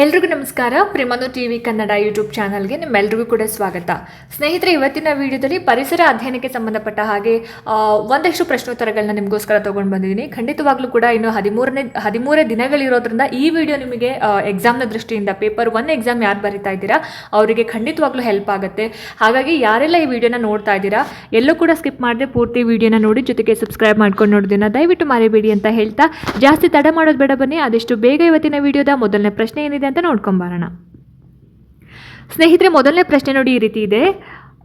ಎಲ್ರಿಗೂ ನಮಸ್ಕಾರ. ಪ್ರಿಮನು ಟಿ ವಿ ಕನ್ನಡ ಯೂಟ್ಯೂಬ್ ಚಾನಲ್ಗೆ ನಿಮ್ಮೆಲ್ರಿಗೂ ಕೂಡ ಸ್ವಾಗತ. ಸ್ನೇಹಿತರೆ, ಇವತ್ತಿನ ವಿಡಿಯೋದಲ್ಲಿ ಪರಿಸರ ಅಧ್ಯಯನಕ್ಕೆ ಸಂಬಂಧಪಟ್ಟ ಹಾಗೆ ಒಂದಷ್ಟು ಪ್ರಶ್ನೋತ್ತರಗಳನ್ನ ನಿಮಗೋಸ್ಕರ ತೊಗೊಂಡು ಬಂದಿದ್ದೀನಿ. ಖಂಡಿತವಾಗ್ಲೂ ಕೂಡ ಇನ್ನು ಹದಿಮೂರನೇ, ಹದಿಮೂರೇ ದಿನಗಳಿರೋದ್ರಿಂದ ಈ ವಿಡಿಯೋ ನಿಮಗೆ ಎಕ್ಸಾಮ್ನ ದೃಷ್ಟಿಯಿಂದ ಪೇಪರ್ ಒನ್ ಎಕ್ಸಾಮ್ ಯಾರು ಬರಿತಾ ಇದ್ದೀರಾ, ಅವರಿಗೆ ಖಂಡಿತವಾಗ್ಲೂ ಹೆಲ್ಪ್ ಆಗುತ್ತೆ. ಹಾಗಾಗಿ ಯಾರೆಲ್ಲ ಈ ವಿಡಿಯೋನ ನೋಡ್ತಾ ಇದ್ದೀರಾ, ಎಲ್ಲೂ ಕೂಡ ಸ್ಕಿಪ್ ಮಾಡದೆ ಪೂರ್ತಿ ವಿಡಿಯೋನ ನೋಡಿ, ಜೊತೆಗೆ ಸಬ್ಸ್ಕ್ರೈಬ್ ಮಾಡ್ಕೊಂಡು ನೋಡೋದನ್ನ ದಯವಿಟ್ಟು ಮರಿಬೇಡಿ ಅಂತ ಹೇಳ್ತಾ, ಜಾಸ್ತಿ ತಡ ಮಾಡೋದು ಬೇಡ ಬನ್ನಿ. ಆದಷ್ಟು ಬೇಗ ಇವತ್ತಿನ ವಿಡಿಯೋದ ಮೊದಲನೇ ಪ್ರಶ್ನೆ ಏನಿದೆ ಅಂತ ನೋಡ್ಕೊಂಬರೋಣ ಸ್ನೇಹಿತರೆ ಮೊದಲನೇ ಪ್ರಶ್ನೆ ನೋಡಿ ಈ ರೀತಿ ಇದೆ.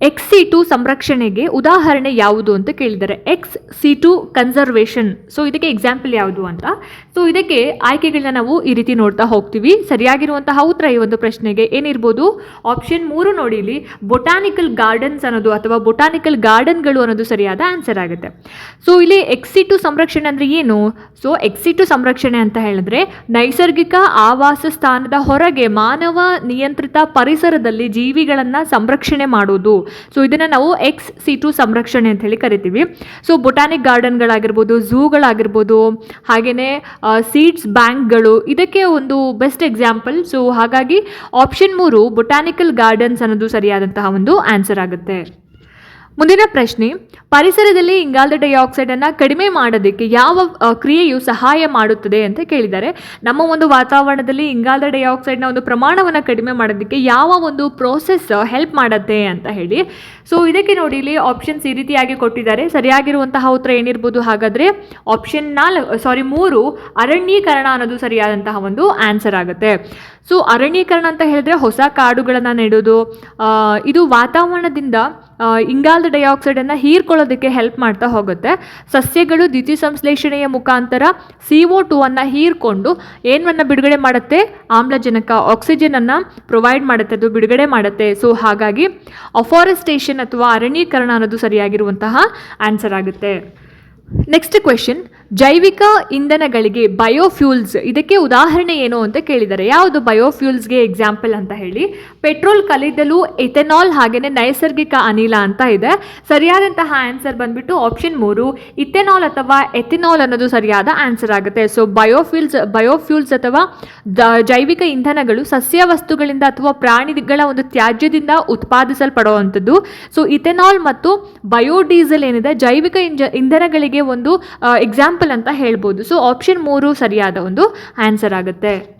ಎಕ್ಸ್ ಸಿ ಟು ಸಂರಕ್ಷಣೆಗೆ ಉದಾಹರಣೆ ಯಾವುದು ಅಂತ ಕೇಳಿದ್ದಾರೆ. Ex situ conservation so ಇದಕ್ಕೆ ಎಕ್ಸಾಂಪಲ್ ಯಾವುದು ಅಂತ? ಸೊ ಇದಕ್ಕೆ ಆಯ್ಕೆಗಳನ್ನ ನಾವು ಈ ರೀತಿ ನೋಡ್ತಾ ಹೋಗ್ತೀವಿ. ಸರಿಯಾಗಿರುವಂತಹ ಉತ್ತರ ಈ ಒಂದು ಪ್ರಶ್ನೆಗೆ ಏನಿರ್ಬೋದು? ಆಪ್ಷನ್ ಮೂರು ನೋಡಿ ಇಲ್ಲಿ. ಬೊಟಾನಿಕಲ್ ಗಾರ್ಡನ್ಸ್ ಅನ್ನೋದು ಅಥವಾ ಬೊಟಾನಿಕಲ್ ಗಾರ್ಡನ್ಗಳು ಅನ್ನೋದು ಸರಿಯಾದ ಆನ್ಸರ್ ಆಗುತ್ತೆ. ಸೊ ಇಲ್ಲಿ ಎಕ್ಸಿ ಟು ಸಂರಕ್ಷಣೆ ಅಂದರೆ ಏನು? ಸೊ ಎಕ್ಸಿ ಟು ಸಂರಕ್ಷಣೆ ಅಂತ ಹೇಳಿದ್ರೆ ನೈಸರ್ಗಿಕ ಆವಾಸ ಸ್ಥಾನದ ಹೊರಗೆ ಮಾನವ ನಿಯಂತ್ರಿತ ಪರಿಸರದಲ್ಲಿ ಜೀವಿಗಳನ್ನು ಸಂರಕ್ಷಣೆ ಮಾಡೋದು. ಸೊ ಇದನ್ನು ನಾವು ಎಕ್ಸ್ ಸಿ ಟು ಸಂರಕ್ಷಣೆ ಅಂತ ಹೇಳಿ ಕರಿತೀವಿ. ಸೊ ಬೊಟಾನಿಕ್ ಗಾರ್ಡನ್ಗಳಾಗಿರ್ಬೋದು ಝೂಗಳಾಗಿರ್ಬೋದು ಹಾಗೆಯೇ ಸೀಡ್ಸ್ ಬ್ಯಾಂಕ್ಗಳು ಇದಕ್ಕೆ ಒಂದು ಬೆಸ್ಟ್ ಎಕ್ಸಾಂಪಲ್ ಸೊ ಹಾಗಾಗಿ ಆಪ್ಷನ್ ಮೂರು ಬೊಟಾನಿಕಲ್ ಗಾರ್ಡನ್ಸ್ ಅನ್ನೋದು ಸರಿಯಾದಂತಹ ಒಂದು ಆನ್ಸರ್ ಆಗುತ್ತೆ. ಮುಂದಿನ ಪ್ರಶ್ನೆ, ಪರಿಸರದಲ್ಲಿ ಇಂಗಾಲದ ಡೈಆಕ್ಸೈಡ್ ಅನ್ನ ಕಡಿಮೆ ಮಾಡೋದಕ್ಕೆ ಯಾವ ಕ್ರಿಯೆಯು ಸಹಾಯ ಮಾಡುತ್ತದೆ ಅಂತ ಕೇಳಿದ್ದಾರೆ. ನಮ್ಮ ಒಂದು ವಾತಾವರಣದಲ್ಲಿ ಇಂಗಾಲದ ಡೈಆಕ್ಸೈಡ್ನ ಒಂದು ಪ್ರಮಾಣವನ್ನು ಕಡಿಮೆ ಮಾಡೋದಕ್ಕೆ ಯಾವ ಒಂದು ಪ್ರೋಸೆಸ್ ಹೆಲ್ಪ್ ಮಾಡುತ್ತೆ ಅಂತ ಹೇಳಿ. ಸೊ, ಇದಕ್ಕೆ ನೋಡಿ ಇಲ್ಲಿ ಆಪ್ಷನ್ಸ್ ಈ ರೀತಿಯಾಗಿ ಕೊಟ್ಟಿದ್ದಾರೆ. ಸರಿಯಾಗಿರುವಂತಹ ಉತ್ತರ ಏನಿರ್ಬೋದು? ಹಾಗಾದ್ರೆ ಆಪ್ಷನ್ ನಾಲ್ ಸಾರಿ ಮೂರು, ಅರಣ್ಯೀಕರಣ ಅನ್ನೋದು ಸರಿಯಾದಂತಹ ಒಂದು ಆನ್ಸರ್ ಆಗುತ್ತೆ. ಸೊ ಅರಣ್ಯೀಕರಣ ಅಂತ ಹೇಳಿದ್ರೆ ಹೊಸ ಕಾಡುಗಳನ್ನು ನೆಡೋದು ಇದು ವಾತಾವರಣದಿಂದ ಇಂಗಾಲದ ಡೈಆಕ್ಸೈಡನ್ನು ಹೀರ್ಕೊಳ್ಳೋದಕ್ಕೆ ಹೆಲ್ಪ್ ಮಾಡ್ತಾ ಹೋಗುತ್ತೆ. ಸಸ್ಯಗಳು ದ್ಯುತಿ ಸಂಶ್ಲೇಷಣೆಯ ಮುಖಾಂತರ ಸಿ ಒ ಟು ಅನ್ನು ಹೀರ್ಕೊಂಡು ಏನನ್ನು ಬಿಡುಗಡೆ ಮಾಡುತ್ತೆ? ಆಮ್ಲಜನಕ ಆಕ್ಸಿಜನನ್ನು ಪ್ರೊವೈಡ್ ಮಾಡುತ್ತೆ, ಅದು ಬಿಡುಗಡೆ ಮಾಡುತ್ತೆ. ಸೊ ಹಾಗಾಗಿ ಅಫಾರೆಸ್ಟೇಷನ್ ಅಥವಾ ಅರಣ್ಯೀಕರಣ ಅನ್ನೋದು ಸರಿಯಾಗಿರುವಂತಹ ಆನ್ಸರ್ ಆಗುತ್ತೆ. ನೆಕ್ಸ್ಟ್ ಕ್ವೆಶನ್ ಜೈವಿಕ ಇಂಧನಗಳಿಗೆ ಬಯೋಫ್ಯೂಲ್ಸ್ ಇದಕ್ಕೆ ಉದಾಹರಣೆ ಏನು ಅಂತ ಕೇಳಿದ್ದಾರೆ. ಯಾವುದು ಬಯೋಫ್ಯೂಲ್ಸ್ಗೆ ಎಕ್ಸಾಂಪಲ್ ಅಂತ ಹೇಳಿ? ಪೆಟ್ರೋಲ್ ಕಲಿದಲು ಎಥೆನಾಲ್ ಹಾಗೆಯೇ ನೈಸರ್ಗಿಕ ಅನಿಲ ಅಂತ ಇದೆ. ಸರಿಯಾದಂತಹ ಆನ್ಸರ್ ಬಂದ್ಬಿಟ್ಟು ಆಪ್ಷನ್ ಮೂರು, ಇಥೆನಾಲ್ ಅಥವಾ ಎಥೆನಾಲ್ ಅನ್ನೋದು ಸರಿಯಾದ ಆನ್ಸರ್ ಆಗುತ್ತೆ. ಸೊ ಬಯೋಫ್ಯೂಲ್ಸ್ ಬಯೋಫ್ಯೂಲ್ಸ್ ಅಥವಾ ಜೈವಿಕ ಇಂಧನಗಳು ಸಸ್ಯ ವಸ್ತುಗಳಿಂದ ಅಥವಾ ಪ್ರಾಣಿಗಳ ಒಂದು ತ್ಯಾಜ್ಯದಿಂದ ಉತ್ಪಾದಿಸಲ್ಪಡುವಂಥದ್ದು. ಸೊ ಇಥೆನಾಲ್ ಮತ್ತು ಬಯೋಡೀಸೆಲ್ ಏನಿದೆ? ಜೈವಿಕ ಇಂಜ, ಇಂಧನಗಳಿಗೆ ಒಂದು ಎಕ್ಸಾಂಪಲ್ ಅಂತ ಹೇಳ್ಬೋದು. ಸೊ ಆಪ್ಷನ್ ಮೂರು ಸರಿಯಾದ ಒಂದು ಆನ್ಸರ್ ಆಗುತ್ತೆ.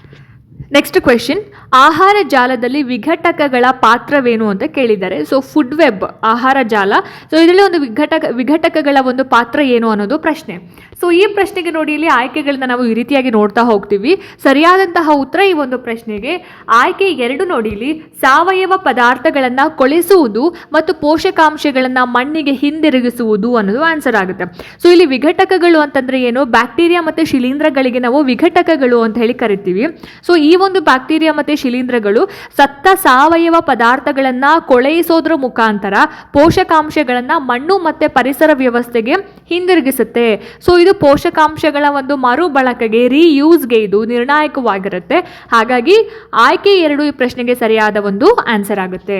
ನೆಕ್ಸ್ಟ್ ಕ್ವೆಶನ್ ಆಹಾರ ಜಾಲದಲ್ಲಿ ವಿಘಟಕಗಳ ಪಾತ್ರವೇನು ಅಂತ ಕೇಳಿದ್ದಾರೆ. ಸೊ ಫುಡ್ ವೆಬ್ ಆಹಾರ ಜಾಲ. ಸೊ ಇದರಲ್ಲಿ ಒಂದು ವಿಘಟಕ, ವಿಘಟಕಗಳ ಒಂದು ಪಾತ್ರ ಏನು ಅನ್ನೋದು ಪ್ರಶ್ನೆ. ಸೊ ಈ ಪ್ರಶ್ನೆಗೆ ನೋಡಿ, ಇಲ್ಲಿ ಆಯ್ಕೆಗಳನ್ನ ನಾವು ಈ ರೀತಿಯಾಗಿ ನೋಡ್ತಾ ಹೋಗ್ತೀವಿ. ಸರಿಯಾದಂತಹ ಉತ್ತರ ಈ ಒಂದು ಪ್ರಶ್ನೆಗೆ. ಆಯ್ಕೆ ಎರಡು ನೋಡಿ, ಇಲ್ಲಿ ಸಾವಯವ ಪದಾರ್ಥಗಳನ್ನು ಕೊಳೆಸುವುದು ಮತ್ತು ಪೋಷಕಾಂಶಗಳನ್ನು ಮಣ್ಣಿಗೆ ಹಿಂದಿರುಗಿಸುವುದು ಅನ್ನೋದು ಆನ್ಸರ್ ಆಗುತ್ತೆ. ಸೊ ಇಲ್ಲಿ ವಿಘಟಕಗಳು ಅಂತಂದ್ರೆ ಏನು? ಬ್ಯಾಕ್ಟೀರಿಯಾ ಮತ್ತು ಶಿಲೀಂಧ್ರಗಳಿಗೆ ನಾವು ವಿಘಟಕಗಳು ಅಂತ ಹೇಳಿ ಕರಿತೀವಿ. ಸೊ ಈ ಒಂದು ಬ್ಯಾಕ್ಟೀರಿಯಾ ಮತ್ತು ಶಿಲೀಂಧ್ರಗಳು ಸತ್ತ ಸಾವಯವ ಪದಾರ್ಥಗಳನ್ನು ಕೊಳೆಯಿಸೋದ್ರ ಮುಖಾಂತರ ಪೋಷಕಾಂಶಗಳನ್ನು ಮಣ್ಣು ಮತ್ತು ಪರಿಸರ ವ್ಯವಸ್ಥೆಗೆ ಹಿಂದಿರುಗಿಸುತ್ತೆ. ಸೊ ಇದು ಪೋಷಕಾಂಶಗಳ ಒಂದು ಮರುಬಳಕೆಗೆ ರೀಯೂಸ್ಗೆ ಇದು ನಿರ್ಣಾಯಕವಾಗಿರುತ್ತೆ. ಹಾಗಾಗಿ ಆಯ್ಕೆ ಎರಡು ಈ ಪ್ರಶ್ನೆಗೆ ಸರಿಯಾದ ಒಂದು ಆನ್ಸರ್ ಆಗುತ್ತೆ.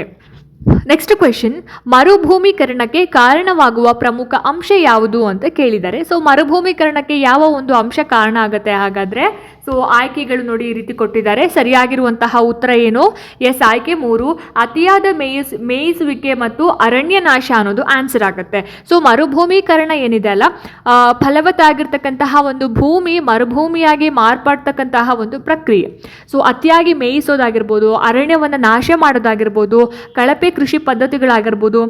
ನೆಕ್ಸ್ಟ್ ಕ್ವೆಶನ್ ಮರುಭೂಮೀಕರಣಕ್ಕೆ ಕಾರಣವಾಗುವ ಪ್ರಮುಖ ಅಂಶ ಯಾವುದು ಅಂತ ಕೇಳಿದ್ದಾರೆ ಸೊ ಮರುಭೂಮೀಕರಣಕ್ಕೆ ಯಾವ ಒಂದು ಅಂಶ ಕಾರಣ ಆಗುತ್ತೆ ಹಾಗಾದ್ರೆ ಸೊ ಆಯ್ಕೆಗಳು ನೋಡಿ ಈ ರೀತಿ ಕೊಟ್ಟಿದ್ದಾರೆ. ಸರಿಯಾಗಿರುವಂತಹ ಉತ್ತರ ಏನು? ಎಸ್, ಆಯ್ಕೆ ಮೂರು. ಅತಿಯಾದ ಮೇಯಿಸ್, ಮೇಯಿಸುವಿಕೆ ಮತ್ತು ಅರಣ್ಯ ನಾಶ ಅನ್ನೋದು ಆನ್ಸರ್ ಆಗುತ್ತೆ. ಸೊ ಮರುಭೂಮೀಕರಣ ಏನಿದೆ ಅಲ್ಲ? ಫಲವತ್ತಾಗಿರ್ತಕ್ಕಂತಹ ಒಂದು ಭೂಮಿ, ಮರುಭೂಮಿಯಾಗಿ ಮಾರ್ಪಾಡ್ತಕ್ಕಂತಹ ಒಂದು ಪ್ರಕ್ರಿಯೆ. ಸೊ ಅತಿಯಾಗಿ ಮೇಯಿಸೋದಾಗಿರ್ಬೋದು, ಅರಣ್ಯವನ್ನು ನಾಶ ಮಾಡೋದಾಗಿರ್ಬೋದು, ಕಳಪೆ ಕೃಷಿ ಪದ್ಧತಿಗಳಾಗಿರ್ಬೋದು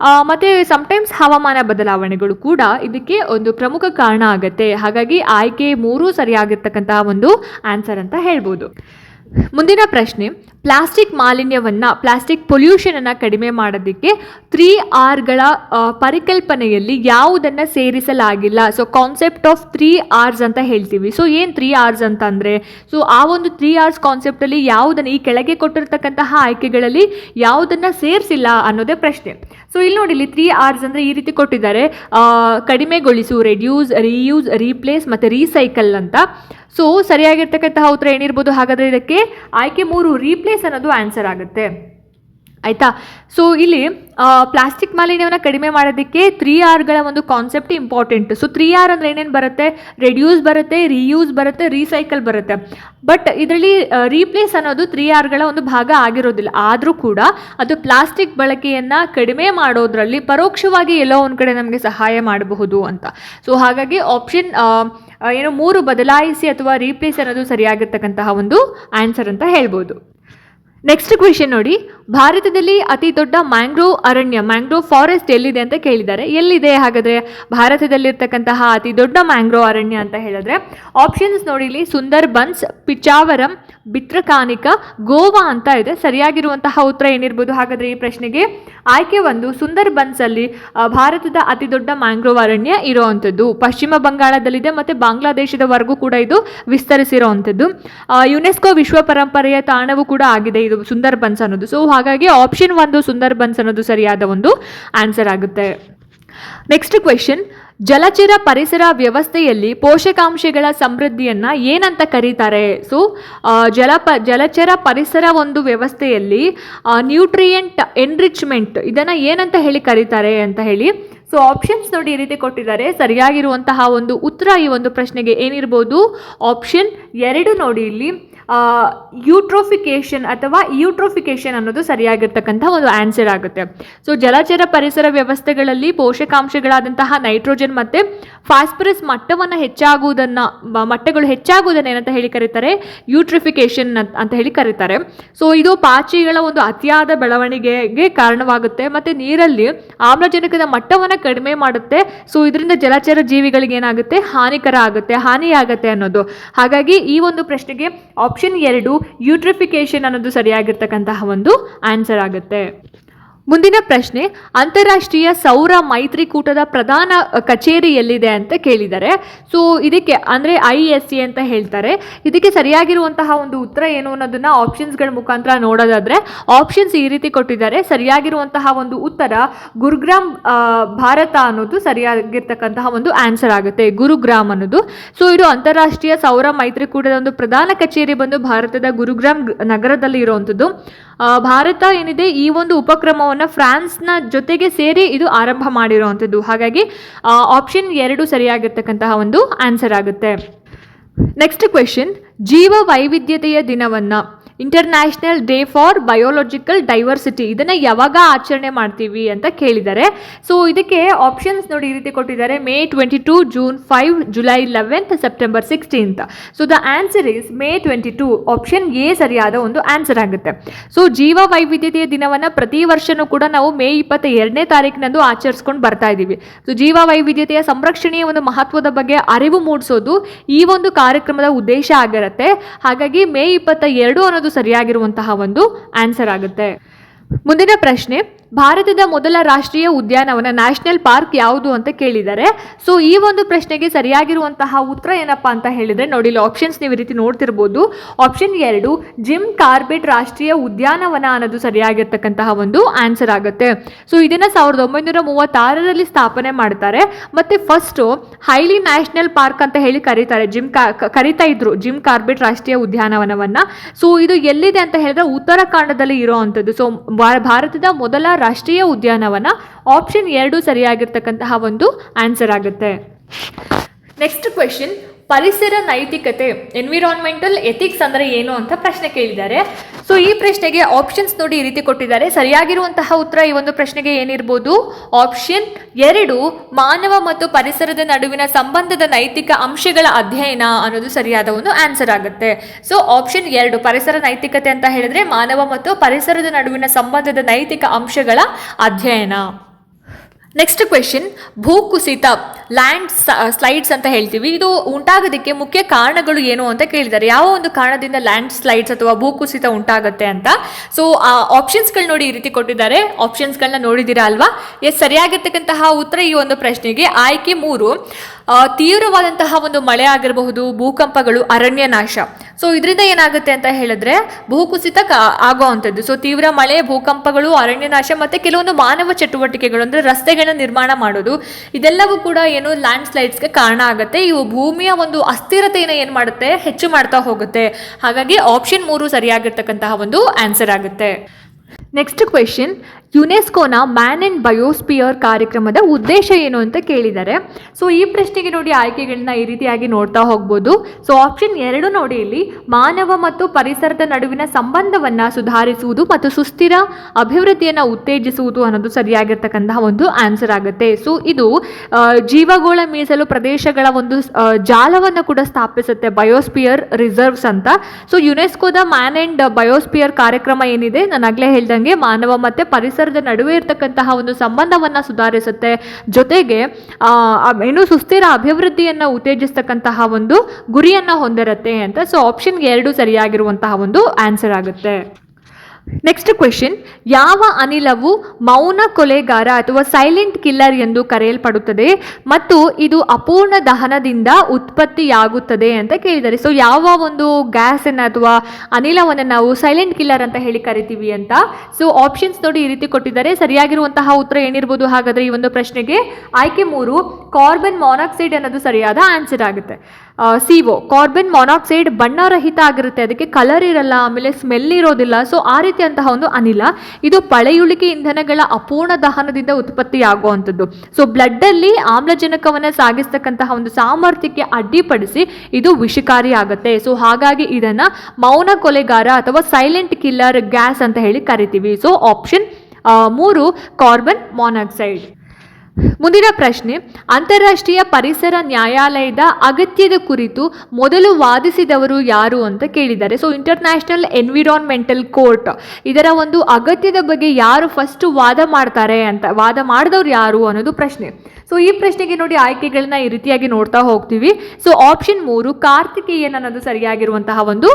ಮತ್ತೆ ಸಮಟೈಮ್ಸ್ ಹವಾಮಾನ ಬದಲಾವಣೆಗಳು ಕೂಡ ಇದಕ್ಕೆ ಒಂದು ಪ್ರಮುಖ ಕಾರಣ ಆಗುತ್ತೆ. ಹಾಗಾಗಿ ಆಯ್ಕೆ ಮೂರೂ ಸರಿಯಾಗಿರ್ತಕ್ಕಂತಹ ಒಂದು ಆನ್ಸರ್ ಅಂತ ಹೇಳ್ಬೋದು. ಮುಂದಿನ ಪ್ರಶ್ನೆ ಪ್ಲಾಸ್ಟಿಕ್ ಮಾಲಿನ್ಯವನ್ನು, ಪ್ಲಾಸ್ಟಿಕ್ ಪೊಲ್ಯೂಷನನ್ನು ಕಡಿಮೆ ಮಾಡೋದಕ್ಕೆ ತ್ರೀ ಆರ್ಗಳ ಪರಿಕಲ್ಪನೆಯಲ್ಲಿ ಯಾವುದನ್ನು ಸೇರಿಸಲಾಗಿಲ್ಲ. So concept of three Rs ಅಂತ ಹೇಳ್ತೀವಿ. ಸೊ ಏನು ತ್ರೀ ಆರ್ಸ್ ಅಂತಂದರೆ ಸೊ ಆ ಒಂದು ತ್ರೀ ಆರ್ಸ್ ಕಾನ್ಸೆಪ್ಟಲ್ಲಿ ಯಾವುದನ್ನು, ಈ ಕೆಳಗೆ ಕೊಟ್ಟಿರ್ತಕ್ಕಂತಹ ಆಯ್ಕೆಗಳಲ್ಲಿ ಯಾವುದನ್ನು ಸೇರಿಸಿಲ್ಲ ಅನ್ನೋದೇ ಪ್ರಶ್ನೆ. ಸೊ ಇಲ್ಲಿ ನೋಡಿ, ಇಲ್ಲಿ ತ್ರೀ ಆರ್ಸ್ ಅಂದರೆ ಈ ರೀತಿ ಕೊಟ್ಟಿದ್ದಾರೆ. ಕಡಿಮೆಗೊಳಿಸು ರೆಡ್ಯೂಸ್ ರೀಯೂಸ್ ರೀಪ್ಲೇಸ್ ಮತ್ತು ರೀಸೈಕಲ್ ಅಂತ. ಸೊ ಸರಿಯಾಗಿರ್ತಕ್ಕಂತಹ ಉತ್ತರ ಏನಿರ್ಬೋದು? ಹಾಗಾದರೆ ಇದಕ್ಕೆ ಆಯ್ಕೆ ಮೂರು ರೀಪ್ಲೇಸ್ ಅನ್ನೋದು ಆನ್ಸರ್ ಆಗುತ್ತೆ. ಆಯಿತಾ? ಸೊ ಇಲ್ಲಿ ಪ್ಲಾಸ್ಟಿಕ್ ಮಾಲಿನ್ಯವನ್ನು ಕಡಿಮೆ ಮಾಡೋದಕ್ಕೆ ತ್ರೀ ಆರ್ಗಳ ಒಂದು concept important so three R ಅಂದರೆ ಏನೇನು ಬರುತ್ತೆ? ರೆಡ್ಯೂಸ್ ಬರುತ್ತೆ ರೀಯೂಸ್ ಬರುತ್ತೆ ರೀಸೈಕಲ್ ಬರುತ್ತೆ. ಬಟ್ ಇದರಲ್ಲಿ ರೀಪ್ಲೇಸ್ ಅನ್ನೋದು ತ್ರೀ ಆರ್ಗಳ ಒಂದು ಭಾಗ ಆಗಿರೋದಿಲ್ಲ. ಆದರೂ ಕೂಡ ಅದು ಪ್ಲಾಸ್ಟಿಕ್ ಬಳಕೆಯನ್ನು ಕಡಿಮೆ ಮಾಡೋದ್ರಲ್ಲಿ ಪರೋಕ್ಷವಾಗಿ ಎಲ್ಲೋ ಒಂದು ಕಡೆ ನಮಗೆ ಸಹಾಯ ಮಾಡಬಹುದು ಅಂತ. ಸೊ ಹಾಗಾಗಿ ಆಪ್ಷನ್ ಏನು ಮೂರು ಬದಲಾಯಿಸಿ ಅಥವಾ ರೀಪ್ಲೇಸ್ ಅನ್ನೋದು ಸರಿಯಾಗಿರ್ತಕ್ಕಂತಹ ಒಂದು ಆನ್ಸರ್ ಅಂತ ಹೇಳ್ಬೋದು. ನೆಕ್ಸ್ಟ್ ಕ್ವೆಶನ್ ನೋಡಿ. ಭಾರತದಲ್ಲಿ ಅತಿ ದೊಡ್ಡ ಮ್ಯಾಂಗ್ರೋವ್ ಅರಣ್ಯ ಮ್ಯಾಂಗ್ರೋವ್ ಫಾರೆಸ್ಟ್ ಎಲ್ಲಿದೆ ಅಂತ ಕೇಳಿದ್ದಾರೆ. ಎಲ್ಲಿದೆ ಹಾಗಾದರೆ? ಭಾರತದಲ್ಲಿರ್ತಕ್ಕಂತಹ ಅತಿ ದೊಡ್ಡ ಮ್ಯಾಂಗ್ರೋವ್ ಅರಣ್ಯ ಅಂತ ಹೇಳಿದ್ರೆ ಆಪ್ಷನ್ಸ್ ನೋಡಿ ಇಲ್ಲಿ. ಸುಂದರ್ ಬನ್ಸ್ ಪಿಚಾವರಂ ಬಿತ್ರಕಾನಿಕ ಗೋವಾ ಅಂತ ಇದೆ. ಸರಿಯಾಗಿರುವಂತಹ ಉತ್ತರ ಏನಿರ್ಬೋದು? ಹಾಗಾದರೆ ಈ ಪ್ರಶ್ನೆಗೆ ಆಯ್ಕೆ ಒಂದು ಸುಂದರ್ ಬನ್ಸಲ್ಲಿ ಭಾರತದ ಅತಿ ದೊಡ್ಡ ಮ್ಯಾಂಗ್ರೋವ್ ಅರಣ್ಯ ಇರುವಂಥದ್ದು. ಪಶ್ಚಿಮ ಬಂಗಾಳದಲ್ಲಿದೆ ಮತ್ತು ಬಾಂಗ್ಲಾದೇಶದವರೆಗೂ ಕೂಡ ಇದು ವಿಸ್ತರಿಸಿರುವಂಥದ್ದು. ಯುನೆಸ್ಕೋ ವಿಶ್ವ ಪರಂಪರೆಯ ತಾಣವೂ ಕೂಡ ಆಗಿದೆ ಇದು ಸುಂದರ್ ಬನ್ಸ್ ಅನ್ನೋದು. ಸೊ ಹಾಗಾಗಿ ಆಪ್ಷನ್ ಒಂದು ಸುಂದರ್ ಬನ್ಸ್ ಅನ್ನೋದು ಸರಿಯಾದ ಒಂದು ಆನ್ಸರ್ ಆಗುತ್ತೆ. ನೆಕ್ಸ್ಟ್ ಕ್ವೆಶನ್ ಜಲಚರ ಪರಿಸರ ವ್ಯವಸ್ಥೆಯಲ್ಲಿ ಪೋಷಕಾಂಶಗಳ ಸಮೃದ್ಧಿಯನ್ನು ಏನಂತ ಕರೀತಾರೆ? ಸೊ ಜಲ ಪ ಜಲಚರ ಪರಿಸರ ಒಂದು ವ್ಯವಸ್ಥೆಯಲ್ಲಿ ನ್ಯೂಟ್ರಿಯೆಂಟ್ ಎನ್ರಿಚ್ಮೆಂಟ್ ಇದನ್ನ ಏನಂತ ಹೇಳಿ ಕರೀತಾರೆ ಅಂತ ಹೇಳಿ. ಸೊ ಆಪ್ಷನ್ಸ್ ನೋಡಿ ಈ ರೀತಿ ಕೊಟ್ಟಿದ್ದಾರೆ. ಸರಿಯಾಗಿರುವಂತಹ ಒಂದು ಉತ್ತರ ಈ ಒಂದು ಪ್ರಶ್ನೆಗೆ ಏನಿರ್ಬೋದು? ಆಪ್ಷನ್ ಎರಡು ನೋಡಿ ಇಲ್ಲಿ. ಯೂಟ್ರೋಫಿಕೇಶನ್ ಅಥವಾ ಯೂಟ್ರೋಫಿಕೇಶನ್ ಅನ್ನೋದು ಸರಿಯಾಗಿರ್ತಕ್ಕಂಥ ಒಂದು ಆನ್ಸರ್ ಆಗುತ್ತೆ. ಸೊ ಜಲಚರ ಪರಿಸರ ವ್ಯವಸ್ಥೆಗಳಲ್ಲಿ ಪೋಷಕಾಂಶಗಳಾದಂತಹ ನೈಟ್ರೋಜನ್ ಮತ್ತು ಫಾಸ್ಫರಸ್ ಮಟ್ಟವನ್ನು ಹೆಚ್ಚಾಗುವುದನ್ನು ಮಟ್ಟಗಳು ಹೆಚ್ಚಾಗುವುದನ್ನು ಏನಂತ ಹೇಳಿ ಕರೀತಾರೆ? ಯೂಟ್ರಿಫಿಕೇಶನ್ ಅಂತ ಹೇಳಿ ಕರೀತಾರೆ. ಸೊ ಇದು ಪಾಚಿಗಳ ಒಂದು ಅತಿಯಾದ ಬೆಳವಣಿಗೆಗೆ ಕಾರಣವಾಗುತ್ತೆ. ಮತ್ತು ನೀರಲ್ಲಿ ಆಮ್ಲಜನಕದ ಮಟ್ಟವನ್ನು ಕಡಿಮೆ ಮಾಡುತ್ತೆ. ಸೊ ಇದರಿಂದ ಜಲಚರ ಜೀವಿಗಳಿಗೆ ಏನಾಗುತ್ತೆ? ಹಾನಿಕರ ಆಗುತ್ತೆ. ಹಾನಿಯಾಗುತ್ತೆ ಅನ್ನೋದು. ಹಾಗಾಗಿ ಈ ಒಂದು ಪ್ರಶ್ನೆಗೆ ಆಪ್ಷನ್ ಎರಡು ಯೂಟ್ರಿಫಿಕೇಶನ್ ಅನ್ನೋದು ಸರಿಯಾಗಿರ್ತಕ್ಕಂತಹ ಒಂದು ಆನ್ಸರ್ ಆಗುತ್ತೆ. ಮುಂದಿನ ಪ್ರಶ್ನೆ, ಅಂತಾರಾಷ್ಟ್ರೀಯ ಸೌರ ಮೈತ್ರಿಕೂಟದ ಪ್ರಧಾನ ಕಚೇರಿ ಎಲ್ಲಿದೆ ಅಂತ ಕೇಳಿದ್ದಾರೆ ಸೊ ಇದಕ್ಕೆ, ಅಂದರೆ ಐ ಎಸ್ ಸಿ ಅಂತ ಹೇಳ್ತಾರೆ, ಇದಕ್ಕೆ ಸರಿಯಾಗಿರುವಂತಹ ಒಂದು ಉತ್ತರ ಏನು ಅನ್ನೋದನ್ನ ಆಪ್ಷನ್ಸ್ಗಳ ಮುಖಾಂತರ ನೋಡೋದಾದರೆ, ಆಪ್ಷನ್ಸ್ ಈ ರೀತಿ ಕೊಟ್ಟಿದ್ದಾರೆ, ಸರಿಯಾಗಿರುವಂತಹ ಒಂದು ಉತ್ತರ ಗುರುಗ್ರಾಮ್ ಭಾರತ ಅನ್ನೋದು ಸರಿಯಾಗಿರ್ತಕ್ಕಂತಹ ಒಂದು ಆನ್ಸರ್ ಆಗುತ್ತೆ, ಗುರುಗ್ರಾಮ್ ಅನ್ನೋದು. ಸೊ ಇದು ಅಂತಾರಾಷ್ಟ್ರೀಯ ಸೌರ ಮೈತ್ರಿಕೂಟದ ಒಂದು ಪ್ರಧಾನ ಕಚೇರಿ ಬಂದು ಭಾರತದ ಗುರುಗ್ರಾಮ್ ನಗರದಲ್ಲಿ ಇರುವಂಥದ್ದು. ಭಾರತ ಏನಿದೆ, ಈ ಒಂದು ಉಪಕ್ರಮವನ್ನು ಫ್ರಾನ್ಸ್ನ ಜೊತೆಗೆ ಸೇರಿ ಇದು ಆರಂಭ ಮಾಡಿರುವಂಥದ್ದು. ಹಾಗಾಗಿ ಆಪ್ಷನ್ ಎರಡು ಸರಿಯಾಗಿರ್ತಕ್ಕಂತಹ ಒಂದು ಆನ್ಸರ್ ಆಗುತ್ತೆ. ನೆಕ್ಸ್ಟ್ ಕ್ವೆಶನ್ ಜೀವ ವೈವಿಧ್ಯತೆಯ ದಿನವನ್ನು. International day for biological diversity ಇದನ್ನು ಯಾವಾಗ ಆಚರಣೆ ಮಾಡ್ತೀವಿ ಅಂತ ಕೇಳಿದ್ದಾರೆ. ಸೊ ಇದಕ್ಕೆ ಆಪ್ಷನ್ಸ್ ನೋಡಿ ಈ ರೀತಿ ಕೊಟ್ಟಿದ್ದಾರೆ. May twenty two June five July eleventh September sixteenth so the answer is May twenty two option A ಸರಿಯಾದ ಒಂದು ಆನ್ಸರ್ ಆಗುತ್ತೆ. ಸೊ ಜೀವ ವೈವಿಧ್ಯತೆಯ ದಿನವನ್ನು ಪ್ರತಿ ವರ್ಷನೂ ಕೂಡ ನಾವು ಮೇ ಇಪ್ಪತ್ತ ಎರಡನೇ ತಾರೀಕಿನಂದು ಆಚರಿಸ್ಕೊಂಡು ಬರ್ತಾ ಇದ್ದೀವಿ ಸೊ ಜೀವ ವೈವಿಧ್ಯತೆಯ ಸಂರಕ್ಷಣೆಯ ಒಂದು ಮಹತ್ವದ ಬಗ್ಗೆ ಅರಿವು ಮೂಡಿಸೋದು ಈ ಒಂದು ಕಾರ್ಯಕ್ರಮದ ಉದ್ದೇಶ ಆಗಿರುತ್ತೆ. ಹಾಗಾಗಿ ಮೇ ಇಪ್ಪತ್ತ ಎರಡು ಅನ್ನೋದು ಸರಿಯಾಗಿರುವಂತಹ ಒಂದು ಆನ್ಸರ್ ಆಗುತ್ತೆ. ಮುಂದಿನ ಪ್ರಶ್ನೆ ಭಾರತದ ಮೊದಲ ರಾಷ್ಟ್ರೀಯ ಉದ್ಯಾನವನ, ನ್ಯಾಷನಲ್ ಪಾರ್ಕ್ ಯಾವುದು ಅಂತ ಕೇಳಿದ್ದಾರೆ ಸೊ ಈ ಒಂದು ಪ್ರಶ್ನೆಗೆ ಸರಿಯಾಗಿರುವಂತಹ ಉತ್ತರ ಏನಪ್ಪಾ ಅಂತ ಹೇಳಿದ್ರೆ ನೋಡಿ, ಇಲ್ಲಿ ಆಪ್ಷನ್ಸ್ ನೀವು ರೀತಿ ನೋಡ್ತಿರ್ಬೋದು. ಆಪ್ಷನ್ ಎರಡು ಜಿಮ್ ಕಾರ್ಬೆಟ್ ರಾಷ್ಟ್ರೀಯ ಉದ್ಯಾನವನ ಅನ್ನೋದು ಸರಿಯಾಗಿರ್ತಕ್ಕಂತಹ ಒಂದು ಆನ್ಸರ್ ಆಗುತ್ತೆ. ಸೊ ಇದನ್ನ ಸಾವಿರದ ಒಂಬೈನೂರ ಮೂವತ್ತಾರರಲ್ಲಿ ಸ್ಥಾಪನೆ ಮಾಡ್ತಾರೆ. ಮತ್ತೆ ಫಸ್ಟು ಹೈಲಿ ನ್ಯಾಷನಲ್ ಪಾರ್ಕ್ ಅಂತ ಹೇಳಿ ಕರೀತಾರೆ. ಜಿಮ್ ಕರಿತಾ ಇದ್ರು ಜಿಮ್ ಕಾರ್ಬೆಟ್ ರಾಷ್ಟ್ರೀಯ ಉದ್ಯಾನವನವನ್ನ. ಸೊ ಇದು ಎಲ್ಲಿದೆ ಅಂತ ಹೇಳಿದ್ರೆ ಉತ್ತರಾಖಂಡದಲ್ಲಿ ಇರುವಂಥದ್ದು. ಸೊ ಭಾರತದ ಮೊದಲ ರಾಷ್ಟ್ರೀಯ ಉದ್ಯಾನವನ ಆಪ್ಷನ್ ಎರಡು ಸರಿಯಾಗಿರ್ತಕ್ಕಂತಹ ಒಂದು ಆನ್ಸರ್ ಆಗುತ್ತೆ. ನೆಕ್ಸ್ಟ್ ಕ್ವೆಶನ್ ಪರಿಸರ ನೈತಿಕತೆ ಎನ್ವಿರಾನ್ಮೆಂಟಲ್ ಎಥಿಕ್ಸ್ ಅಂದರೆ ಏನು ಅಂತ ಪ್ರಶ್ನೆ ಕೇಳಿದ್ದಾರೆ. ಸೊ ಈ ಪ್ರಶ್ನೆಗೆ ಆಪ್ಷನ್ಸ್ ನೋಡಿ ಈ ರೀತಿ ಕೊಟ್ಟಿದ್ದಾರೆ. ಸರಿಯಾಗಿರುವಂತಹ ಉತ್ತರ ಈ ಒಂದು ಪ್ರಶ್ನೆಗೆ ಏನಿರ್ಬೋದು? ಆಪ್ಷನ್ ಎರಡು, ಮಾನವ ಮತ್ತು ಪರಿಸರದ ನಡುವಿನ ಸಂಬಂಧದ ನೈತಿಕ ಅಂಶಗಳ ಅಧ್ಯಯನ ಅನ್ನೋದು ಸರಿಯಾದ ಒಂದು ಆನ್ಸರ್ ಆಗುತ್ತೆ. ಸೊ ಆಪ್ಷನ್ ಎರಡು, ಪರಿಸರ ನೈತಿಕತೆ ಅಂತ ಹೇಳಿದ್ರೆ ಮಾನವ ಮತ್ತು ಪರಿಸರದ ನಡುವಿನ ಸಂಬಂಧದ ನೈತಿಕ ಅಂಶಗಳ ಅಧ್ಯಯನ. ನೆಕ್ಸ್ಟ್ ಕ್ವೆಶನ್ ಭೂಕುಸಿತ. ಲ್ಯಾಂಡ್ ಸ್ಲೈಡ್ಸ್ ಅಂತ ಹೇಳ್ತೀವಿ. ಇದು ಉಂಟಾಗೋದಕ್ಕೆ ಮುಖ್ಯ ಕಾರಣಗಳು ಏನು ಅಂತ ಕೇಳಿದ್ದಾರೆ. ಯಾವ ಒಂದು ಕಾರಣದಿಂದ ಲ್ಯಾಂಡ್ ಸ್ಲೈಡ್ಸ್ ಅಥವಾ ಭೂಕುಸಿತ ಉಂಟಾಗುತ್ತೆ ಅಂತ? ಸೊ ಆ ಆಪ್ಷನ್ಸ್ಗಳು ನೋಡಿ ಈ ರೀತಿ ಕೊಟ್ಟಿದ್ದಾರೆ. ಆಪ್ಷನ್ಸ್ಗಳನ್ನ ನೋಡಿದ್ದೀರಾ ಅಲ್ವಾ? ಎಸ್ ಸರಿಯಾಗಿರ್ತಕ್ಕಂತಹ ಉತ್ತರ ಈ ಒಂದು ಪ್ರಶ್ನೆಗೆ. ಆಯ್ಕೆ ಮೂರು ತೀವ್ರವಾದಂತಹ ಒಂದು ಮಳೆ ಆಗಿರಬಹುದು, ಭೂಕಂಪಗಳು ಅರಣ್ಯ ನಾಶ ಸೊ ಇದರಿಂದ ಏನಾಗುತ್ತೆ ಅಂತ ಹೇಳಿದ್ರೆ ಭೂಕುಸಿತ ಕ- ಆಗುವಂಥದ್ದು ಸೊ ತೀವ್ರ ಮಳೆ, ಭೂಕಂಪಗಳು ಅರಣ್ಯ ನಾಶ ಮತ್ತೆ ಕೆಲವೊಂದು ಮಾನವ ಚಟುವಟಿಕೆಗಳು ಅಂದ್ರೆ ರಸ್ತೆಗಳನ್ನ ನಿರ್ಮಾಣ ಮಾಡೋದು. ಇದೆಲ್ಲವೂ ಕೂಡ ಏನು ಲ್ಯಾಂಡ್ ಸ್ಲೈಡ್ಸ್ಗೆ ಕಾರಣ ಆಗುತ್ತೆ. ಇವು ಭೂಮಿಯ ಒಂದು ಅಸ್ಥಿರತೆಯನ್ನು ಏನು ಮಾಡುತ್ತೆ? ಹೆಚ್ಚು ಮಾಡ್ತಾ ಹೋಗುತ್ತೆ. ಹಾಗಾಗಿ ಆಪ್ಷನ್ ಮೂರು ಸರಿಯಾಗಿರ್ತಕ್ಕಂತಹ ಒಂದು ಆನ್ಸರ್ ಆಗುತ್ತೆ. ನೆಕ್ಸ್ಟ್ ಕ್ವೆಶನ್ ಯುನೆಸ್ಕೋನ ಮ್ಯಾನ್ ಅಂಡ್ ಬಯೋಸ್ಪಿಯರ್ ಕಾರ್ಯಕ್ರಮದ ಉದ್ದೇಶ ಏನು ಅಂತ ಕೇಳಿದ್ದಾರೆ. ಸೊ ಈ ಪ್ರಶ್ನೆಗೆ ನೋಡಿ ಆಯ್ಕೆಗಳನ್ನ ಈ ರೀತಿಯಾಗಿ ನೋಡ್ತಾ ಹೋಗ್ಬೋದು. ಸೊ ಆಪ್ಷನ್ ಎರಡು ನೋಡಿ ಇಲ್ಲಿ. ಮಾನವ ಮತ್ತು ಪರಿಸರದ ನಡುವಿನ ಸಂಬಂಧವನ್ನು ಸುಧಾರಿಸುವುದು ಮತ್ತು ಸುಸ್ಥಿರ ಅಭಿವೃದ್ಧಿಯನ್ನು ಉತ್ತೇಜಿಸುವುದು ಅನ್ನೋದು ಸರಿಯಾಗಿರ್ತಕ್ಕಂತಹ ಒಂದು ಆನ್ಸರ್ ಆಗುತ್ತೆ. ಸೊ ಇದು ಜೀವಗೋಳ ಮೀಸಲು ಪ್ರದೇಶಗಳ ಒಂದು ಜಾಲವನ್ನು ಕೂಡ ಸ್ಥಾಪಿಸುತ್ತೆ ಬಯೋಸ್ಪಿಯರ್ ರಿಸರ್ವ್ಸ್ ಅಂತ. ಸೊ ಯುನೆಸ್ಕೋದ ಮ್ಯಾನ್ ಅಂಡ್ ಬಯೋಸ್ಪಿಯರ್ ಕಾರ್ಯಕ್ರಮ ಏನಿದೆ? ನಾನು ಆಗಲೇ ಹೇಳ್ದಂಗೆ ಮಾನವ ಮತ್ತು ಪರಿಸರದ ನಡುವೆ ಇರತಕ್ಕಂತಹ ಒಂದು ಸಂಬಂಧವನ್ನು ಸುಧಾರಿಸುತ್ತೆ. ಜೊತೆಗೆ ಏನು ಸುಸ್ಥಿರ ಅಭಿವೃದ್ಧಿಯನ್ನು ಉತ್ತೇಜಿಸ್ತಕ್ಕಂತಹ ಒಂದು ಗುರಿಯನ್ನು ಹೊಂದಿರುತ್ತೆ ಅಂತ. ಸೊ ಆಪ್ಷನ್ಗೆ ಎರಡು ಸರಿಯಾಗಿರುವಂತಹ ಒಂದು ಆನ್ಸರ್ ಆಗುತ್ತೆ. ನೆಕ್ಸ್ಟ್ ಕ್ವೆಶನ್ ಯಾವ ಅನಿಲವು ಮೌನ ಕೊಲೆಗಾರ ಅಥವಾ ಸೈಲೆಂಟ್ ಕಿಲ್ಲರ್ ಎಂದು ಕರೆಯಲ್ಪಡುತ್ತದೆ ಮತ್ತು ಇದು ಅಪೂರ್ಣ ದಹನದಿಂದ ಉತ್ಪತ್ತಿಯಾಗುತ್ತದೆ ಅಂತ ಕೇಳಿದ್ದಾರೆ. ಸೊ ಯಾವ ಒಂದು ಗ್ಯಾಸ್ ಅನ್ನ ಅಥವಾ ಅನಿಲವನ್ನು ನಾವು ಸೈಲೆಂಟ್ ಕಿಲ್ಲರ್ ಅಂತ ಹೇಳಿ ಕರಿತೀವಿ ಅಂತ. ಸೊ ಆಪ್ಷನ್ಸ್ ನೋಡಿ ಈ ರೀತಿ ಕೊಟ್ಟಿದ್ದಾರೆ. ಸರಿಯಾಗಿರುವಂತಹ ಉತ್ತರ ಏನಿರ್ಬೋದು ಹಾಗಾದರೆ ಈ ಒಂದು ಪ್ರಶ್ನೆಗೆ? ಆಯ್ಕೆ ಮೂರು ಕಾರ್ಬನ್ ಮಾನಾಕ್ಸೈಡ್ ಅನ್ನೋದು ಸರಿಯಾದ ಆನ್ಸರ್ ಆಗುತ್ತೆ. ಸಿಒ ಕಾರ್ಬನ್ ಮಾನಾಕ್ಸೈಡ್ ಬಣ್ಣರಹಿತ ಆಗಿರುತ್ತೆ. ಅದಕ್ಕೆ ಕಲರ್ ಇರಲ್ಲ, ಆಮೇಲೆ ಸ್ಮೆಲ್ ಇರೋದಿಲ್ಲ. ಸೊ ಆ ರೀತಿಯಂತಹ ಒಂದು ಅನಿಲ, ಇದು ಪಳೆಯುಳಿಕೆ ಇಂಧನಗಳ ಅಪೂರ್ಣ ದಹನದಿಂದ ಉತ್ಪತ್ತಿಯಾಗುವಂಥದ್ದು. ಸೊ ಬ್ಲಡ್ಡಲ್ಲಿ ಆಮ್ಲಜನಕವನ್ನು ಸಾಗಿಸ್ತಕ್ಕಂತಹ ಒಂದು ಸಾಮರ್ಥ್ಯಕ್ಕೆ ಅಡ್ಡಿಪಡಿಸಿ ಇದು ವಿಷಕಾರಿ ಆಗುತ್ತೆ ಸೊ ಹಾಗಾಗಿ ಇದನ್ನ ಮೌನ ಕೊಲೆಗಾರ ಅಥವಾ ಸೈಲೆಂಟ್ ಕಿಲ್ಲರ್ ಗ್ಯಾಸ್ ಅಂತ ಹೇಳಿ ಕರಿತೀವಿ. ಸೊ ಆಪ್ಷನ್ ಮೂರು ಕಾರ್ಬನ್ ಮಾನಾಕ್ಸೈಡ್ ಮುಂದಿನ ಪ್ರಶ್ನೆ, ಅಂತಾರಾಷ್ಟ್ರೀಯ ಪರಿಸರ ನ್ಯಾಯಾಲಯದ ಅಗತ್ಯದ ಕುರಿತು ಮೊದಲು ವಾದಿಸಿದವರು ಯಾರು ಅಂತ ಕೇಳಿದ್ದಾರೆ. ಸೊ ಇಂಟರ್ನ್ಯಾಷನಲ್ ಎನ್ವಿರಾನ್ಮೆಂಟಲ್ ಕೋರ್ಟ್ ಇದರ ಒಂದು ಅಗತ್ಯದ ಬಗ್ಗೆ ಯಾರು ಫಸ್ಟ್ ವಾದ ಮಾಡ್ತಾರೆ ಅಂತ, ವಾದ ಮಾಡಿದವ್ರು ಯಾರು ಅನ್ನೋದು ಪ್ರಶ್ನೆ. ಸೊ ಈ ಪ್ರಶ್ನೆಗೆ ನೋಡಿ ಆಯ್ಕೆಗಳನ್ನ ಈ ರೀತಿಯಾಗಿ ನೋಡ್ತಾ ಹೋಗ್ತೀವಿ. ಸೊ ಆಪ್ಷನ್ ಮೂರು, ಕಾರ್ತಿಕೇಯನ್ ಅನ್ನೋದು ಸರಿಯಾಗಿರುವಂತಹ ಒಂದು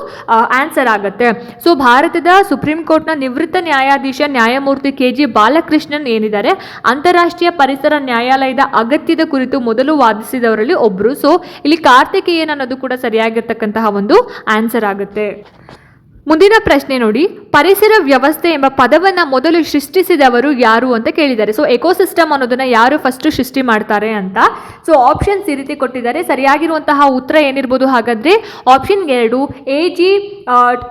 ಆನ್ಸರ್ ಆಗುತ್ತೆ. ಸೊ ಭಾರತದ ಸುಪ್ರೀಂ ಕೋರ್ಟ್ನ ನಿವೃತ್ತ ನ್ಯಾಯಾಧೀಶ ನ್ಯಾಯಮೂರ್ತಿ ಕೆ ಜಿ ಬಾಲಕೃಷ್ಣನ್ ಏನಿದ್ದಾರೆ? ಅಂತಾರಾಷ್ಟ್ರೀಯ ಪರಿಸರ ನ್ಯಾಯಾಲಯದ ಅಗತ್ಯದ ಕುರಿತು ಮೊದಲು ವಾದಿಸಿದವರಲ್ಲಿ ಒಬ್ರು. ಸೊ ಇಲ್ಲಿ ಕಾರ್ತಿಕೇಯನ್ ಅನ್ನೋದು ಕೂಡ ಸರಿಯಾಗಿರ್ತಕ್ಕಂತಹ ಒಂದು ಆನ್ಸರ್ ಆಗುತ್ತೆ. ಮುಂದಿನ ಪ್ರಶ್ನೆ ನೋಡಿ. ಪರಿಸರ ವ್ಯವಸ್ಥೆ ಎಂಬ ಪದವನ್ನು ಮೊದಲು ಸೃಷ್ಟಿಸಿದವರು ಯಾರು ಅಂತ ಕೇಳಿದ್ದಾರೆ. ಸೊ ಎಕೋಸಿಸ್ಟಮ್ ಅನ್ನೋದನ್ನ ಯಾರು ಫಸ್ಟ್ ಸೃಷ್ಟಿ ಮಾಡ್ತಾರೆ ಅಂತ. ಸೊ ಆಪ್ಷನ್ಸ್ ಈ ರೀತಿ ಕೊಟ್ಟಿದ್ದಾರೆ. ಸರಿಯಾಗಿರುವಂತಹ ಉತ್ತರ ಏನಿರ್ಬೋದು ಹಾಗಾದ್ರೆ ಆಪ್ಷನ್ ಎರಡು ಎ ಜಿ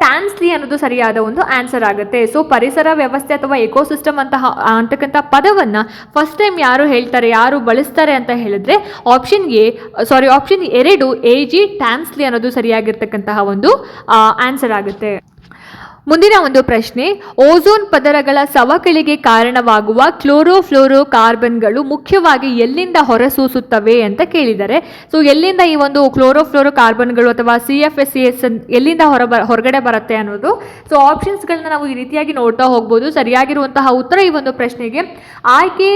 ಟ್ಯಾನ್ಸ್ಲಿ ಅನ್ನೋದು ಸರಿಯಾದ ಒಂದು ಆನ್ಸರ್ ಆಗುತ್ತೆ. ಸೊ ಪರಿಸರ ವ್ಯವಸ್ಥೆ ಅಥವಾ ಎಕೋಸಿಸ್ಟಮ್ ಅಂತಹ, ಅಂತಕ್ಕಂಥ ಪದವನ್ನು ಫಸ್ಟ್ ಟೈಮ್ ಯಾರು ಹೇಳ್ತಾರೆ, ಯಾರು ಬಳಸ್ತಾರೆ ಅಂತ ಹೇಳಿದ್ರೆ ಆಪ್ಷನ್ ಎ ಸಾರಿ ಆಪ್ಷನ್ ಎರಡು ಎ ಜಿ ಟ್ಯಾನ್ಸ್ಲಿ ಅನ್ನೋದು ಸರಿಯಾಗಿರ್ತಕ್ಕಂತಹ ಒಂದು ಆನ್ಸರ್ ಆಗುತ್ತೆ. ಮುಂದಿನ ಒಂದು ಪ್ರಶ್ನೆ ಓಝೋನ್ ಪದರಗಳ ಸವಕಳಿಗೆ ಕಾರಣವಾಗುವ ಕ್ಲೋರೋಫ್ಲೋರೋ ಕಾರ್ಬನ್ಗಳು ಮುಖ್ಯವಾಗಿ ಎಲ್ಲಿಂದ ಹೊರಸೂಸುತ್ತವೆ ಅಂತ ಕೇಳಿದ್ದಾರೆ ಸೊ ಎಲ್ಲಿಂದ ಈ ಒಂದು ಕ್ಲೋರೋಫ್ಲೋರೋ ಕಾರ್ಬನ್ಗಳು ಅಥವಾ C F S C S ಎಲ್ಲಿಂದ ಹೊರ ಹೊರಗಡೆ ಬರುತ್ತೆ ಅನ್ನೋದು? ಸೊ ಆಪ್ಷನ್ಸ್ಗಳನ್ನ ನಾವು ಈ ರೀತಿಯಾಗಿ ನೋಡ್ತಾ ಹೋಗ್ಬೋದು. ಸರಿಯಾಗಿರುವಂತಹ ಉತ್ತರ ಈ ಒಂದು ಪ್ರಶ್ನೆಗೆ, ಆಯ್ಕೆ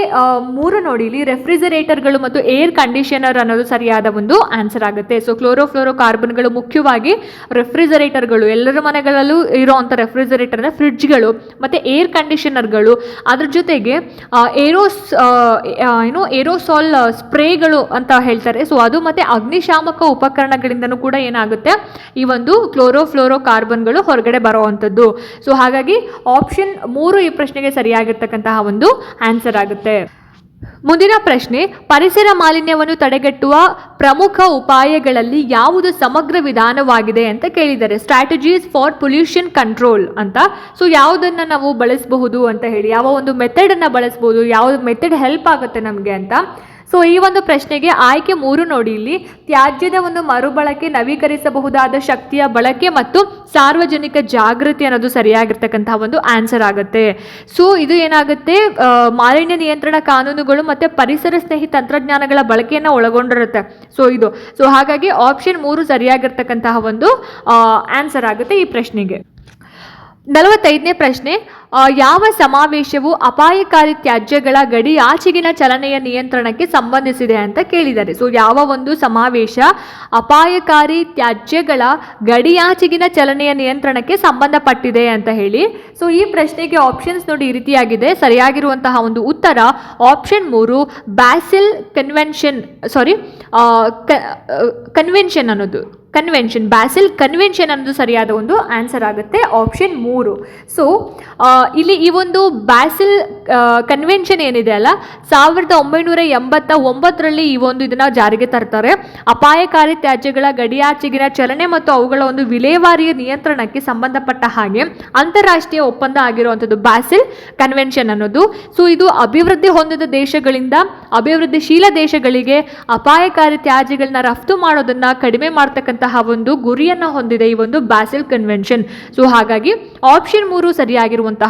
ಮೂರು ನೋಡಿ ಇಲ್ಲಿ ರೆಫ್ರಿಜರೇಟರ್ಗಳು ಮತ್ತು ಏರ್ ಕಂಡೀಷನರ್ ಅನ್ನೋದು ಸರಿಯಾದ ಒಂದು ಆನ್ಸರ್ ಆಗುತ್ತೆ. ಸೊ ಕ್ಲೋರೋಫ್ಲೋರೋ ಕಾರ್ಬನ್ಗಳು ಮುಖ್ಯವಾಗಿ ರೆಫ್ರಿಜರೇಟರ್ಗಳು ಎಲ್ಲರ ಮನೆಗಳಲ್ಲೂ ಇರೋವಂಥ ರೆಫ್ರಿಜರೇಟರ್ ಅಂದರೆ ಫ್ರಿಡ್ಜ್ಗಳು ಮತ್ತು ಏರ್ ಕಂಡೀಷನರ್ಗಳು ಅದ್ರ ಜೊತೆಗೆ ಏರೋಸ್ ಏನು ಏರೋಸಾಲ್ ಸ್ಪ್ರೇಗಳು ಅಂತ ಹೇಳ್ತಾರೆ. ಸೊ ಅದು ಮತ್ತು ಅಗ್ನಿಶಾಮಕ ಉಪಕರಣಗಳಿಂದನೂ ಕೂಡ ಏನಾಗುತ್ತೆ? ಈ ಒಂದು ಕ್ಲೋರೋಫ್ಲೋರೋ ಕಾರ್ಬನ್ಗಳು ಹೊರಗಡೆ ಬರೋವಂಥದ್ದು. ಸೊ ಹಾಗಾಗಿ ಆಪ್ಷನ್ ಮೂರು ಈ ಪ್ರಶ್ನೆಗೆ ಸರಿಯಾಗಿರ್ತಕ್ಕಂತಹ ಒಂದು ಆನ್ಸರ್ ಆಗುತ್ತೆ. ಮುಂದಿನ ಪ್ರಶ್ನೆ, ಪರಿಸರ ಮಾಲಿನ್ಯವನ್ನು ತಡೆಗಟ್ಟುವ ಪ್ರಮುಖ ಉಪಾಯಗಳಲ್ಲಿ ಯಾವುದು ಸಮಗ್ರ ವಿಧಾನವಾಗಿದೆ ಅಂತ ಕೇಳಿದ್ದಾರೆ. ಸ್ಟ್ರಾಟಜೀಸ್ ಫಾರ್ ಪೊಲ್ಯೂಷನ್ ಕಂಟ್ರೋಲ್ ಅಂತ. ಸೊ ಯಾವುದನ್ನು ನಾವು ಬಳಸಬಹುದು ಅಂತ ಹೇಳಿ, ಯಾವ ಒಂದು ಮೆಥಡನ್ನು ಬಳಸ್ಬೋದು, ಯಾವ ಮೆಥಡ್ ಹೆಲ್ಪ್ ಆಗುತ್ತೆ ನಮಗೆ ಅಂತ. ಸೊ ಈ ಒಂದು ಪ್ರಶ್ನೆಗೆ ಆಯ್ಕೆ ಮೂರು ನೋಡಿ ಇಲ್ಲಿ. ತ್ಯಾಜ್ಯದ ಒಂದು ಮರುಬಳಕೆ ನವೀಕರಿಸಬಹುದಾದ ಶಕ್ತಿಯ ಬಳಕೆ ಮತ್ತು ಸಾರ್ವಜನಿಕ ಜಾಗೃತಿ ಅನ್ನೋದು ಸರಿಯಾಗಿರ್ತಕ್ಕಂತಹ ಒಂದು ಆನ್ಸರ್ ಆಗುತ್ತೆ. ಸೊ ಇದು ಏನಾಗುತ್ತೆ? ಮಾಲಿನ್ಯ ನಿಯಂತ್ರಣ ಕಾನೂನುಗಳು ಮತ್ತು ಪರಿಸರ ಸ್ನೇಹಿ ತಂತ್ರಜ್ಞಾನಗಳ ಬಳಕೆಯನ್ನು ಒಳಗೊಂಡಿರುತ್ತೆ. ಸೊ ಇದು. ಸೊ ಹಾಗಾಗಿ ಆಪ್ಷನ್ ಮೂರು ಸರಿಯಾಗಿರ್ತಕ್ಕಂತಹ ಒಂದು ಆನ್ಸರ್ ಆಗುತ್ತೆ ಈ ಪ್ರಶ್ನೆಗೆ. ನಲವತ್ತೈದನೇ ಪ್ರಶ್ನೆ ಯಾವ ಸಮಾವೇಶವು ಅಪಾಯಕಾರಿ ತ್ಯಾಜ್ಯಗಳ ಗಡಿ ಆಚೆಗಿನ ಚಲನೆಯ ನಿಯಂತ್ರಣಕ್ಕೆ ಸಂಬಂಧಿಸಿದೆ ಅಂತ ಕೇಳಿದ್ದಾರೆ. ಸೊ ಯಾವ ಒಂದು ಸಮಾವೇಶ ಅಪಾಯಕಾರಿ ತ್ಯಾಜ್ಯಗಳ ಗಡಿಯಾಚೆಗಿನ ಚಲನೆಯ ನಿಯಂತ್ರಣಕ್ಕೆ ಸಂಬಂಧಪಟ್ಟಿದೆ ಅಂತ ಹೇಳಿ. ಸೊ ಈ ಪ್ರಶ್ನೆಗೆ ಆಪ್ಷನ್ಸ್ ನೋಡಿ ಈ ರೀತಿಯಾಗಿದೆ. ಸರಿಯಾಗಿರುವಂತಹ ಒಂದು ಉತ್ತರ ಆಪ್ಷನ್ ಮೂರು ಬ್ಯಾಸಿಲ್ ಕನ್ವೆನ್ಷನ್ ಸಾರಿ ಕನ್ವೆನ್ಷನ್ ಅನ್ನೋದು ಕನ್ವೆನ್ಷನ್ ಬ್ಯಾಸಿಲ್ ಕನ್ವೆನ್ಷನ್ ಅನ್ನೋದು ಸರಿಯಾದ ಒಂದು ಆನ್ಸರ್ ಆಗುತ್ತೆ. ಆಪ್ಷನ್ ಮೂರು. ಸೊ ಇಲ್ಲಿ ಈ ಒಂದು ಬ್ಯಾಸಿಲ್ ಕನ್ವೆನ್ಷನ್ ಏನಿದೆ ಅಲ್ಲ, ಸಾವಿರದ ಒಂಬೈನೂರ ಎಂಬತ್ತ ಒಂಬತ್ತರಲ್ಲಿ ಈ ಒಂದು ಇದನ್ನ ಜಾರಿಗೆ ತರ್ತಾರೆ. ಅಪಾಯಕಾರಿ ತ್ಯಾಜ್ಯಗಳ ಗಡಿಯಾಚೆಗಿನ ಚಲನೆ ಮತ್ತು ಅವುಗಳ ಒಂದು ವಿಲೇವಾರಿಯ ನಿಯಂತ್ರಣಕ್ಕೆ ಸಂಬಂಧಪಟ್ಟ ಹಾಗೆ ಅಂತಾರಾಷ್ಟ್ರೀಯ ಒಪ್ಪಂದ ಆಗಿರುವಂಥದ್ದು ಬ್ಯಾಸಿಲ್ ಕನ್ವೆನ್ಷನ್ ಅನ್ನೋದು. ಸೊ ಇದು ಅಭಿವೃದ್ಧಿ ಹೊಂದಿದ ದೇಶಗಳಿಂದ ಅಭಿವೃದ್ಧಿಶೀಲ ದೇಶಗಳಿಗೆ ಅಪಾಯಕಾರಿ ತ್ಯಾಜ್ಯಗಳನ್ನ ರಫ್ತು ಮಾಡೋದನ್ನ ಕಡಿಮೆ ಮಾಡ್ತಕ್ಕಂತಹ ಒಂದು ಗುರಿಯನ್ನ ಹೊಂದಿದೆ ಈ ಒಂದು ಬ್ಯಾಸಿಲ್ ಕನ್ವೆನ್ಷನ್ ಸೊ ಹಾಗಾಗಿ ಆಪ್ಷನ್ ಮೂರು ಸರಿಯಾಗಿರುವಂತಹ